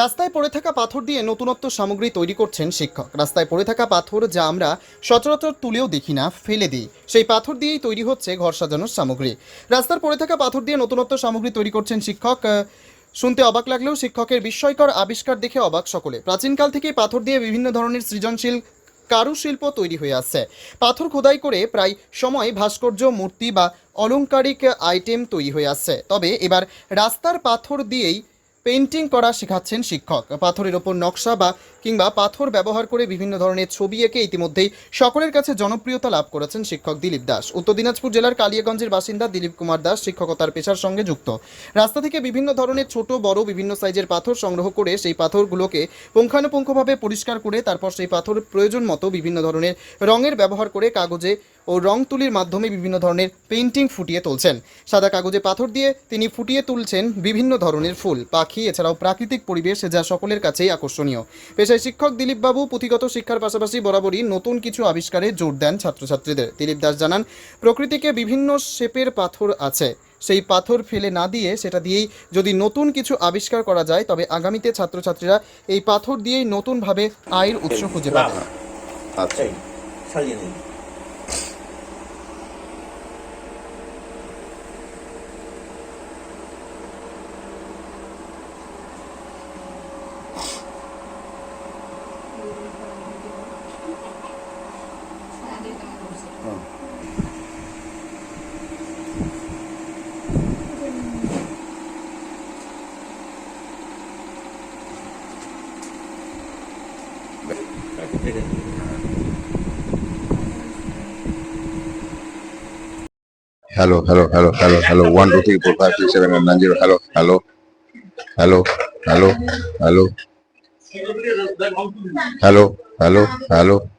রাস্তায় পড়ে থাকা পাথর দিয়ে নতুনত্ব সামগ্রী তৈরি করছেন শিক্ষক। রাস্তায় পড়ে থাকা পাথর যা আমরা সচরাচর তুলেও দেখি না, ফেলে দিই। সেই পাথর দিয়েই তৈরি হচ্ছে ঘর সাজানোর সামগ্রী। রাস্তার পড়ে থাকা পাথর দিয়ে নতুনত্ব সামগ্রী তৈরি করছেন শিক্ষক। শুনতে অবাক লাগলেও শিক্ষকের বিস্ময়কর আবিষ্কার দেখে অবাক সকলে। প্রাচীনকাল থেকেই পাথর দিয়ে বিভিন্ন ধরনের সৃজনশীল কারুশিল্প তৈরি হয়ে আসছে। পাথর খোদাই করে প্রায় সময় ভাস্কর্য, মূর্তি বা অলংকারিক আইটেম তৈরি হয়ে আসছে। তবে এবার রাস্তার পাথর দিয়েই পেন্টিং করা শেখাচ্ছেন শিক্ষক। পাথরের ওপর নকশা বা কিংবা পাথর ব্যবহার করে বিভিন্ন ধরনের ছবি এঁকে ইতিমধ্যেই সকলের কাছে জনপ্রিয়তা লাভ করেছেন শিক্ষক দিলীপ দাস। উত্তর দিনাজপুর জেলার কালিয়াগঞ্জের বাসিন্দা দিলীপ কুমার দাস শিক্ষকতার পেশার সঙ্গে যুক্ত। রাস্তা থেকে বিভিন্ন ধরনের ছোট, বড়, বিভিন্ন সাইজের পাথর সংগ্রহ করে সেই পাথরগুলোকে পুঙ্খানুপুঙ্খভাবে পরিষ্কার করে, তারপর সেই পাথর প্রয়োজন মতো বিভিন্ন ধরনের রঙের ব্যবহার করে কাগজে ও রং তুলির মাধ্যমে বিভিন্ন ধরনের পেন্টিং ফুটিয়ে তুলছেন। সাদা কাগজে পাথর দিয়ে তিনি ফুটিয়ে তুলছেন বিভিন্ন ধরনের ফুল পাখি এছাড়াও প্রাকৃতিক পরিবেশ যা সকলের কাছেই আকর্ষণীয়। পেশায় শিক্ষক দিলীপবাবু পুঁথিগত শিক্ষার পাশাপাশি বরাবরই নতুন কিছু আবিষ্কারে জোর দেন ছাত্রছাত্রীদের। দিলীপ দাস জানান প্রকৃতিকে বিভিন্ন শেপের পাথর আছে। সেই পাথর ফেলে না দিয়ে সেটা দিয়েই যদি নতুন কিছু আবিষ্কার করা যায় তবে আগামীতে ছাত্রছাত্রীরা এই পাথর দিয়েই নতুনভাবে আয়ের উৎস খুঁজে পাবে। আচ্ছা। Hello, hello, hello, hello, hello. One, two, three, four, five, six, seven, eight, nine, zero. Hello, hello, hello, hello, hello, hello, hello, hello.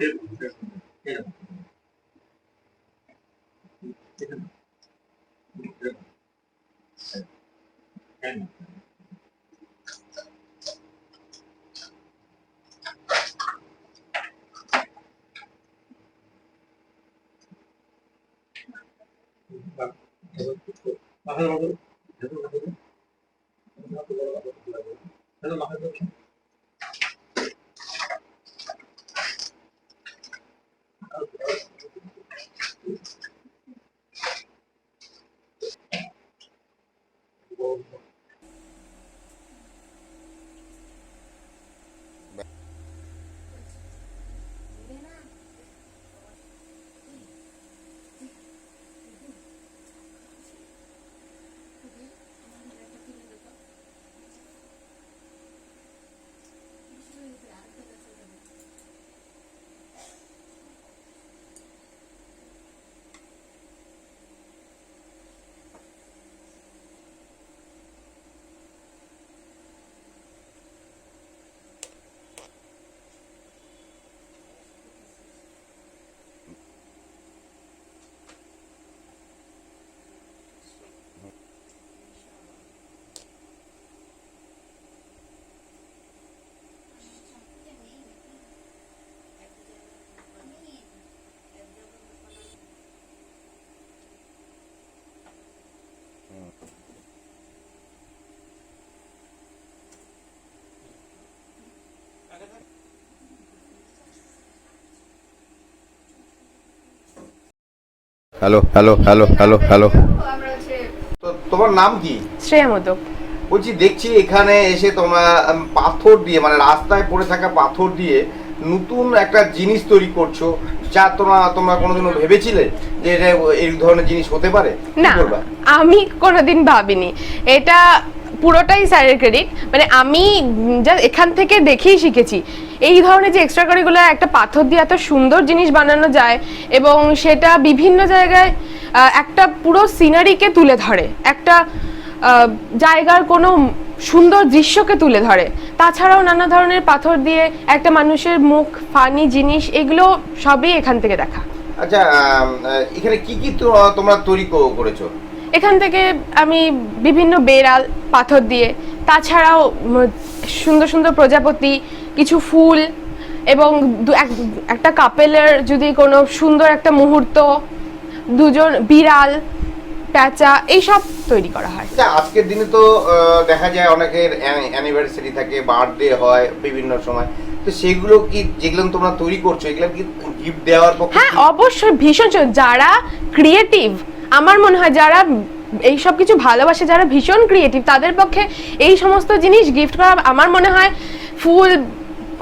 ってると思うんですよ。Gracias. Hello hello hello hello hello. তোমার নাম কি? শ্রেয়া মোদক। বলছি দেখছি এখানে এসে তোমরা পাথর দিয়ে মানে রাস্তায় পড়ে থাকা পাথর দিয়ে নতুন একটা জিনিস তৈরি করছ যা তোমরা তোমরা কোনোদিনও ভেবেছিলে যে এটা এই ধরনের জিনিস হতে পারে? না আমি কোনোদিন ভাবিনি। এটা পুরোটাই স্যারের ক্রেডিট মানে আমি যা এখান থেকে দেখেই শিখেছি। এই ধরনের যে এক্সট্রা কারিকুলার একটা পাথর দিয়ে এত সুন্দর জিনিস বানানো যায় এবং সেটা বিভিন্ন জায়গায় একটা পুরো সিনারিকে তুলে ধরে, একটা জায়গার কোনো সুন্দর দৃশ্যকে তুলে ধরে। তাছাড়াও নানা ধরনের পাথর দিয়ে একটা মানুষের মুখ, ফানি জিনিস, এগুলো সবই এখান থেকে দেখা। আচ্ছা এখানে কি কি তোমরা তৈরি করেছ? এখান থেকে আমি বিভিন্ন বেড়াল পাথর দিয়ে। তাছাড়াও সুন্দর সুন্দর প্রজাপতি কিছু ফুল এবং একটা কাপেলের যদি কোনো সুন্দর একটা মুহূর্ত দুজন বিড়াল প্যাঁচা এইসব তৈরি করা হয়। আচ্ছা আজকের দিনে তো দেখা যায় অনেকের অ্যানিভার্সারি থাকে বার্থডে হয় বিভিন্ন সময়। তো সেগুলো কি যেগুলো তোমরা তৈরি করছ এগুলো কি গিফট দেওয়ার পক্ষে হ্যাঁ অবশ্যই ভীষণ যারা ক্রিয়েটিভ আমার মনে হয় যারা এই সব কিছু ভালোবাসে, যারা ভীষণ ক্রিয়েটিভ তাদের পক্ষে এই সমস্ত জিনিস গিফট করা আমার মনে হয় ফুল,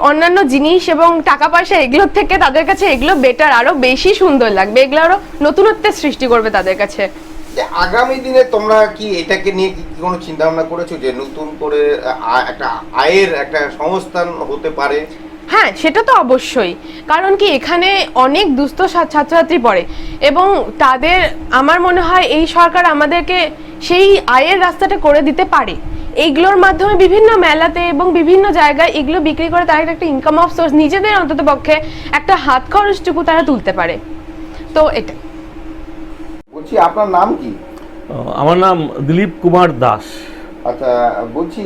অন্যান্য জিনিস এবং টাকা পয়সা এগুলোর থেকে তাদের কাছে এগুলো বেটার আরও বেশি সুন্দর লাগবে। এগুলো আরও নতুনত্বের সৃষ্টি করবে তাদের কাছে। আগামী দিনে তোমরা কি এটাকে নিয়ে কি কোনো চিন্তা ভাবনা করেছ যে নতুন করে একটা আয়ের একটা সংস্থান হতে পারে? হ্যাঁ সেটা তো অবশ্যই। কারণ কি এখানে অনেক দুস্থ ছাত্রছাত্রী পড়ে এবং তাদের আমার মনে হয় এই সরকার আমাদেরকে সেই আয়ের রাস্তাটা করে দিতে পারে। এইগুলোর মাধ্যমে বিভিন্ন মেলাতে এবং বিভিন্ন জায়গায় এগুলো বিক্রি করে তারা একটা ইনকাম অফ সোর্স নিজেদের অন্তত পক্ষে একটা হাত খরচটুকু তারা তুলতে পারে। তো এটা। বলছি আপনার নাম কি? আমার নাম দিলীপ কুমার দাস। আচ্ছা বলছি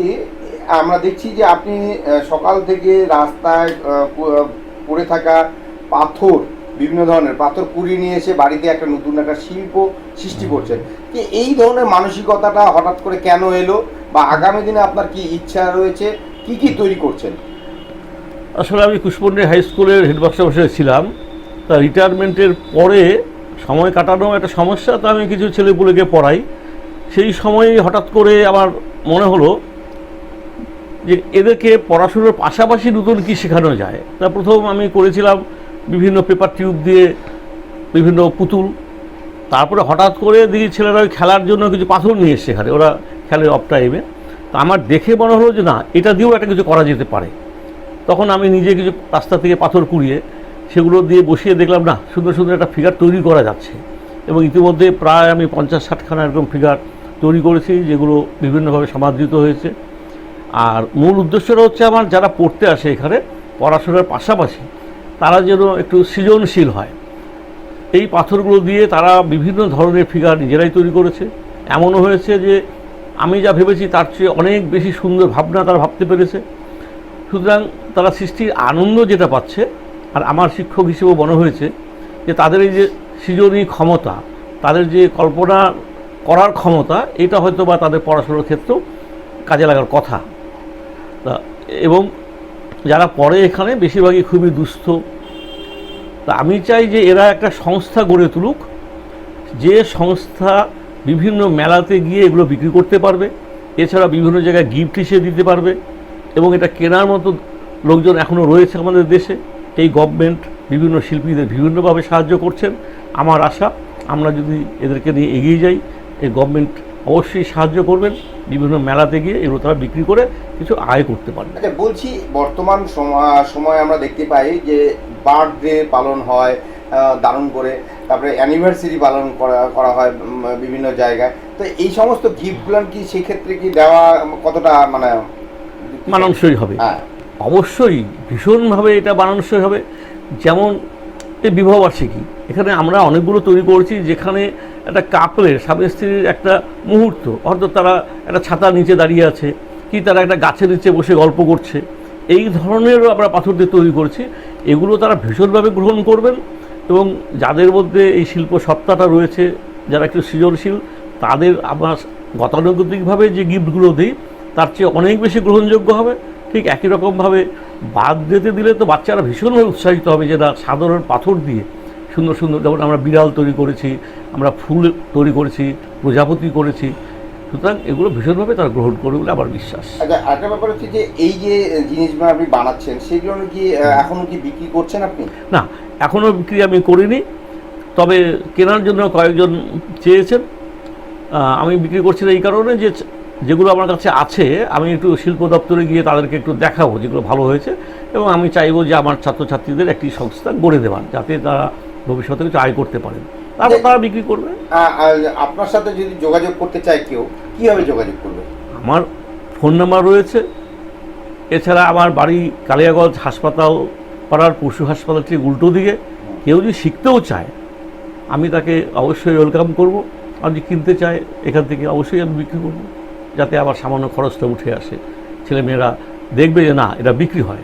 আমরা দেখছি যে আপনি সকাল থেকে রাস্তায় পড়ে থাকা পাথর, বিভিন্ন ধরনের পাথর কুড়িয়ে নিয়ে এসে বাড়িতে একটা নতুন একটা শিল্প সৃষ্টি করছেন। যে এই ধরনের মানসিকতাটা হঠাৎ করে কেন এলো বা আগামী দিনে আপনার কি ইচ্ছা রয়েছে? কি কি তৈরি করছেন? আসলে আমি কুশপন্ডী হাই স্কুলের হেডমাস্টার বসে ছিলাম। তা রিটায়ারমেন্টের পরে সময় কাটানো একটা সমস্যা, তো আমি কিছু ছেলেপুলেকে পড়াই। সেই সময়ে হঠাৎ করে আমার মনে হলো যে এদেরকে পড়াশুনোর পাশাপাশি নতুন কী শেখানো যায়? তা প্রথম আমি করেছিলাম বিভিন্ন পেপার টিউব দিয়ে বিভিন্ন পুতুল। তারপরে হঠাৎ করে দেখি ছেলেরা খেলার জন্য কিছু পাথর নিয়ে এসছে এখানে, ওরা খেলে অফ টাইমে তা আমার দেখে মনে হলো যে না, এটা দিয়েও একটা কিছু করা যেতে পারে। তখন আমি নিজে কিছু রাস্তা থেকে পাথর কুড়িয়ে সেগুলো দিয়ে বসিয়ে দেখলাম, না, সুন্দর সুন্দর একটা ফিগার তৈরি করা যাচ্ছে। এবং ইতিমধ্যে প্রায় আমি পঞ্চাশ ষাটখানা এরকম ফিগার তৈরি করেছি, যেগুলো বিভিন্নভাবে সমাদৃত হয়েছে। আর মূল উদ্দেশ্যটা হচ্ছে আমার যারা পড়তে আসে এখানে, পড়াশোনার পাশাপাশি, তারা যেন একটু সৃজনশীল হয়। এই পাথরগুলো দিয়ে তারা বিভিন্ন ধরনের ফিগার নিজেরাই তৈরি করেছে। এমনও হয়েছে যে, আমি যা ভেবেছি তার চেয়ে অনেক বেশি সুন্দর ভাবনা তারা ভাবতে পেরেছে। সুতরাং তারা সৃষ্টির আনন্দ যেটা পাচ্ছে, আর আমার শিক্ষক হিসেবেও মনে হয়েছে যে, তাদের এই যে সৃজনী ক্ষমতা, তাদের যে কল্পনা করার ক্ষমতা, এটা হয়তো বা তাদের পড়াশোনার ক্ষেত্রেও কাজে লাগার কথা। এবং যারা পড়ে এখানে, বেশিরভাগই খুবই দুস্থ। তা আমি চাই যে এরা একটা সংস্থা গড়ে তুলুক, যে সংস্থা বিভিন্ন মেলাতে গিয়ে এগুলো বিক্রি করতে পারবে, এছাড়া বিভিন্ন জায়গায় গিফট হিসেবে দিতে পারবে, এবং এটা কেনার মতো লোকজন এখনও রয়েছে আমাদের দেশে। এই গভর্নমেন্ট বিভিন্ন শিল্পীদের বিভিন্নভাবে সাহায্য করছেন। আমার আশা, আমরা যদি এদেরকে নিয়ে এগিয়ে যাই, এই গভর্নমেন্ট অবশ্যই সাহায্য করবেন। বিভিন্ন মেলাতে গিয়ে এগুলো তারা বিক্রি করে কিছু আয় করতে পারবে। আচ্ছা বলছি বর্তমান সময় সময় আমরা দেখতে পাই যে বার্থডে পালন হয় দারুণ করে। তারপরে অ্যানিভার্সারি পালন করা করা হয় বিভিন্ন জায়গায়। তো এই সমস্ত গিফটগুলো কি সেক্ষেত্রে কি দেওয়া কতটা মানে মানানসই হবে। হ্যাঁ। অবশ্যই ভীষণভাবে এটা মানানসই হবে। যেমন এই বিবাহবার্ষিকী। এখানে আমরা অনেকগুলো তৈরি করেছি যেখানে একটা কাপলের স্বামী স্ত্রীর একটা মুহূর্ত, অর্থাৎ তারা একটা ছাতার নিচে দাঁড়িয়ে আছে, কি তারা একটা গাছের নিচে বসে গল্প করছে। এই ধরনেরও আমরা পাথর দিয়ে তৈরি করছি। এগুলো তারা ভীষণভাবে গ্রহণ করবেন এবং যাদের মধ্যে এই শিল্প সত্তাটা রয়েছে, যারা একটু সৃজনশীল, তাদের আমরা গতানুগতিকভাবে যে গিফটগুলো দিই, তার চেয়ে অনেক বেশি গ্রহণযোগ্য হবে। ঠিক একই রকমভাবে বাদ দিতে দিলে তো বাচ্চারা ভীষণভাবে উৎসাহিত হবে যে না সাধারণ পাথর দিয়ে সুন্দর সুন্দর যেমন আমরা বিড়াল তৈরি করেছি আমরা ফুল তৈরি করেছি প্রজাপতি করেছি সুতরাং এগুলো ভীষণভাবে তারা গ্রহণ করবে বলে আমার বিশ্বাস। আচ্ছা আরেকটা ব্যাপার হচ্ছে যে এই যে জিনিসগুলো আপনি বানাচ্ছেন সেগুলো কি এখনও কি বিক্রি করছেন আপনি? না এখনও বিক্রি আমি করিনি তবে কেনার জন্য কয়েকজন চেয়েছেন। আমি বিক্রি করছি না এই কারণে যে যেগুলো আমার কাছে আছে আমি একটু শিল্প দপ্তরে গিয়ে তাদেরকে একটু দেখাবো যেগুলো ভালো হয়েছে এবং আমি চাইব যে আমার ছাত্রছাত্রীদের একটি সংস্থা গড়ে দেওয়ার যাতে তারা ভবিষ্যতে কিছু আয় করতে পারেন। তারপর তারা বিক্রি করবে। আপনার সাথে যদি যোগাযোগ করতে চায় কেউ কীভাবে যোগাযোগ করবে? আমার ফোন নাম্বার রয়েছে। এছাড়া আমার বাড়ি কালিয়াগঞ্জ হাসপাতাল পাড়ার পশু হাসপাতাল ঠিক উল্টো দিকে। কেউ যদি শিখতেও চায় আমি তাকে অবশ্যই ওয়েলকাম করব। আর যদি কিনতে চায় এখান থেকে অবশ্যই আমি বিক্রি করব। যাতে আবার সামান্য খরচটা উঠে আসে। ছেলেমেয়েরা দেখবে যে না এটা বিক্রি হয়।